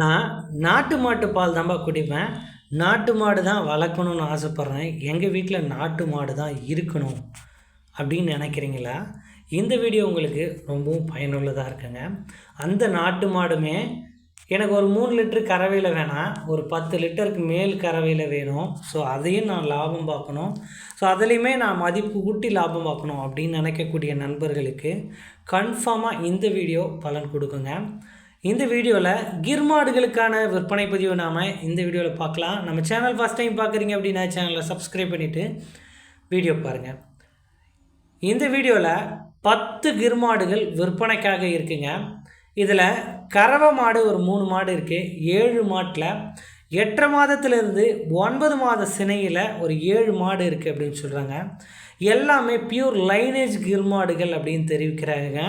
நான் நாட்டு மாட்டு பால் தான்ப்பா குடிப்பேன். நாட்டு மாடு தான் வளர்க்கணுன்னு ஆசைப்பட்றேன். எங்கள் வீட்டில் நாட்டு மாடு தான் இருக்கணும் அப்படின்னு நினைக்கிறீங்களா? இந்த வீடியோ உங்களுக்கு ரொம்பவும் பயனுள்ளதாக இருக்குங்க. அந்த நாட்டு மாடுமே எனக்கு ஒரு மூணு லிட்டரு கறவையில் வேணாம் ஒரு பத்து லிட்டருக்கு மேல் கறவையில் வேணும். ஸோ அதையும் நான் லாபம் பார்க்கணும். ஸோ அதுலேயுமே நான் மதிப்பு கூட்டி லாபம் பார்க்கணும் அப்படின்னு நினைக்கக்கூடிய நண்பர்களுக்கு கன்ஃபார்மாக இந்த வீடியோ பலன் கொடுக்குங்க. இந்த வீடியோவில் கிர்மாடுகளுக்கான விற்பனை பதிவு நாம் இந்த வீடியோவில் பார்க்கலாம். நம்ம சேனல் ஃபஸ்ட் டைம் பார்க்குறீங்க அப்படின்னா சேனலை சப்ஸ்கிரைப் பண்ணிவிட்டு வீடியோ பாருங்கள் இந்த வீடியோவில் பத்து கிர்மாடுகள் விற்பனைக்காக இருக்குங்க. இதில் கறவை மாடு ஒரு மூணு மாடு இருக்குது ஏழு மாட்டில் எட்டரை மாதத்துலேருந்து ஒன்பது மாத சினையில் ஒரு ஏழு மாடு இருக்குது அப்படின்னு சொல்கிறாங்க எல்லாமே பியூர் லைனேஜ் கிர்மாடுகள் அப்படின்னு தெரிவிக்கிறாங்க.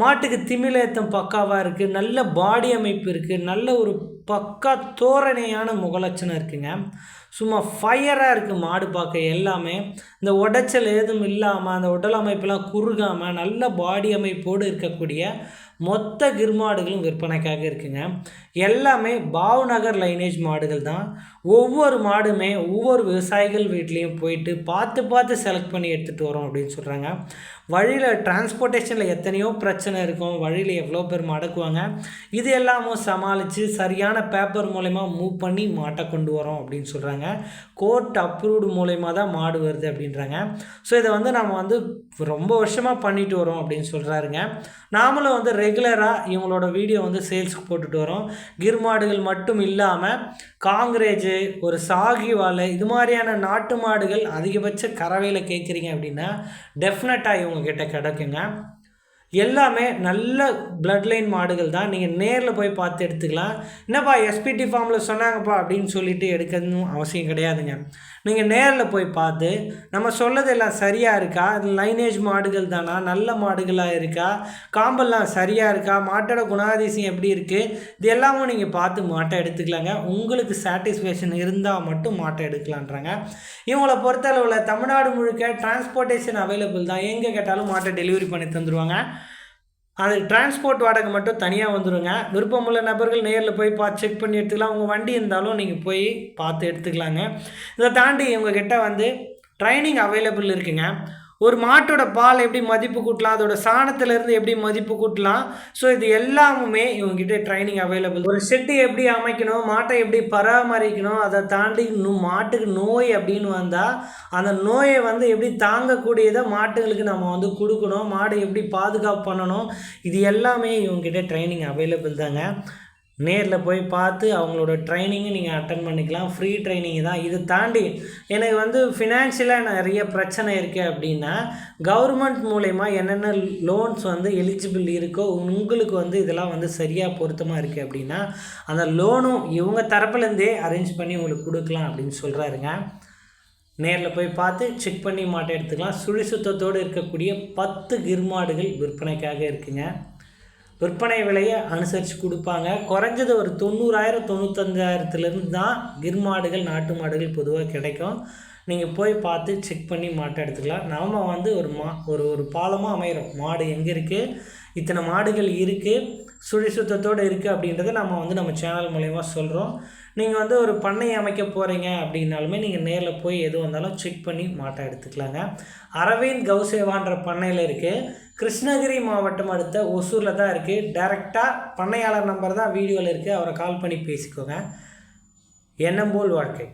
மாட்டுக்கு திமிலேத்தம் பக்காவாக இருக்குது நல்ல பாடி அமைப்பு இருக்குது நல்ல ஒரு பக்கா தோரணையான முகலட்சணம் இருக்குங்க. சும்மா ஃபயராக இருக்குது மாடு பார்க்க எல்லாமே. இந்த உடைச்சல் ஏதும் இல்லாமல் அந்த உடல் அமைப்பெல்லாம் குறுகாமல் நல்ல பாடி அமைப்போடு இருக்கக்கூடிய மொத்த கிர்மாடுகளும் விற்பனைக்காக இருக்குங்க. எல்லாமே பாவ்நகர் லைனேஜ் மாடுகள் தான். ஒவ்வொரு மாடுமே ஒவ்வொரு விவசாயிகள் வீட்லேயும் போயிட்டு பார்த்து பார்த்து செலக்ட் பண்ணி எடுத்துகிட்டு வரோம் அப்படின்னு சொல்கிறாங்க வழியில் டிரான்ஸ்போர்ட்டேஷனில் எத்தனையோ பிரச்சனை இருக்கும். வழியில் எவ்வளோ பேர் மடக்குவாங்க. இது எல்லாமும் சமாளித்து சரியான பேப்பர் மூலயமா மூவ் பண்ணி மாட்டை கொண்டு வரோம் அப்படின்னு சொல்கிறாங்க கோர்ட் அப்ரூவ்டு மூலயமா தான் மாடு வருது அப்படின்றாங்க. ஸோ இதை வந்து நம்ம வந்து ரொம்ப வருஷமாக பண்ணிட்டு வரோம் அப்படின்னு சொல்கிறாருங்க நாமளும் வந்து ரெகுலராக இவங்களோட வீடியோ வந்து சேல்ஸுக்கு போட்டுட்டு வரோம். கிர் மாடுகள் மட்டும் இல்லாமல் காங்கிரேஜு ஒரு சாகி இது மாதிரியான நாட்டு மாடுகள் அதிகபட்ச கறவையில் கேட்குறீங்க அப்படின்னா டெஃபினட்டாக இவங்கக்கிட்ட கிடைக்குங்க. எல்லாமே நல்ல பிளட் லைன் மாடுகள் தான். நீங்கள் நேரில் போய் பார்த்து எடுத்துக்கலாம். என்னப்பா எஸ்பிடி ஃபார்மில் சொன்னாங்கப்பா அப்படின்னு சொல்லிட்டு எடுக்கணும் அவசியம் கிடையாதுங்க. நீங்கள் நேரில் போய் பார்த்து நம்ம சொல்லது எல்லாம் சரியாக இருக்கா லைனேஜ் மாடுகள் தானா? நல்ல மாடுகளாக இருக்கா? காம்பெல்லாம் சரியாக இருக்கா? மாட்டோட குணாதிசயம் எப்படி இருக்குது இது எல்லாமும் நீங்கள் பார்த்து மாட்டை எடுத்துக்கலாங்க. உங்களுக்கு சாட்டிஸ்ஃபேக்ஷன் இருந்தால் மட்டும் மாட்டை எடுக்கலான்றாங்க. இவங்களை பொறுத்தளவில் தமிழ்நாடு முழுக்க டிரான்ஸ்போர்ட்டேஷன் அவைலபிள் தான். எங்கே கேட்டாலும் மாட்டை டெலிவரி பண்ணி தந்துடுவாங்க அது டிரான்ஸ்போர்ட் வாடகை மட்டும் தனியாக வந்துடுங்க விருப்பமுள்ள நபர்கள் நேரில் போய் பார்த்து செக் பண்ணி எடுத்துக்கலாம். உங்கள் வண்டி இருந்தாலும் நீங்கள் போய் பார்த்து எடுத்துக்கலாங்க. இதை தாண்டி இவங்கக்கிட்ட வந்து ட்ரைனிங் அவைலபிள் இருக்குங்க. ஒரு மாட்டோட பால் எப்படி மதிப்பு கூட்டலாம் அதோட சாணத்திலேருந்து எப்படி மதிப்பு கூட்டலாம். ஸோ இது எல்லாமுமே இவங்ககிட்ட ட்ரைனிங் அவைலபிள் ஒரு செட்டு எப்படி அமைக்கணும் மாட்டை எப்படி பராமரிக்கணும் அதை தாண்டி மாட்டுக்கு நோய் அப்படின்னு வந்தால் அந்த நோயை வந்து எப்படி தாங்கக்கூடியதை மாட்டுகளுக்கு நம்ம வந்து கொடுக்கணும் மாடு எப்படி பாதுகாப்பு பண்ணணும் இது எல்லாமே இவங்ககிட்ட ட்ரைனிங் அவைலபிள் தாங்க. நேரில் போய் பார்த்து அவங்களோட ட்ரைனிங்கும் நீங்கள் அட்டன் பண்ணிக்கலாம். ஃப்ரீ ட்ரைனிங் தான். இதை தாண்டி எனக்கு வந்து ஃபினான்ஷியலாக நிறைய பிரச்சனை இருக்குது அப்படின்னா கவர்மெண்ட் மூலயமா என்னென்ன லோன்ஸ் வந்து எலிஜிபிள் இருக்கோ உங்களுக்கு வந்து இதெல்லாம் வந்து சரியாக பொருத்தமாக இருக்குது அப்படின்னா அந்த லோனும் இவங்க தரப்புலேருந்தே அரேஞ்ச் பண்ணி உங்களுக்கு கொடுக்கலாம் அப்படின்னு சொல்கிறாருங்க நேரில் போய் பார்த்து செக் பண்ணி மாட்டை எடுத்துக்கலாம். சுழி சுத்தத்தோடு இருக்கக்கூடிய பத்து கிர்மாடுகள் விற்பனைக்காக இருக்குங்க. விற்பனை விலையை அனுசரித்து கொடுப்பாங்க. குறைஞ்சது ஒரு தொண்ணூறாயிரம் தொண்ணூத்தஞ்சாயிரத்துலேருந்து தான் கிர் மாடுகள் நாட்டு மாடுகள் பொதுவாக கிடைக்கும். நீங்கள் போய் பார்த்து செக் பண்ணி மாட்டை எடுத்துக்கலாம். நாம் வந்து ஒரு மா ஒரு ஒரு பாலமாக அமைகிறோம். மாடு எங்கே இருக்குது இத்தனை மாடுகள் இருக்குது சுழி சுத்தத்தோடு இருக்குது அப்படின்றத நம்ம வந்து நம்ம சேனல் மூலயமா சொல்கிறோம் நீங்கள் வந்து ஒரு பண்ணை அமைக்க போகிறீங்க அப்படின்னாலுமே நீங்கள் நேரில் போய் எது வந்தாலும் செக் பண்ணி மாட்டை எடுத்துக்கலாங்க. அரவிந்த் கௌசேவான்ற பண்ணையில் இருக்குது கிருஷ்ணகிரி மாவட்டம் அடுத்த ஒசூரில் தான் இருக்குது டேரெக்டாக பண்ணையாளர் நம்பர் தான் வீடியோவில் இருக்குது அவரை கால் பண்ணி பேசிக்கோங்க. என்னம்போல் வாழ்க்கை.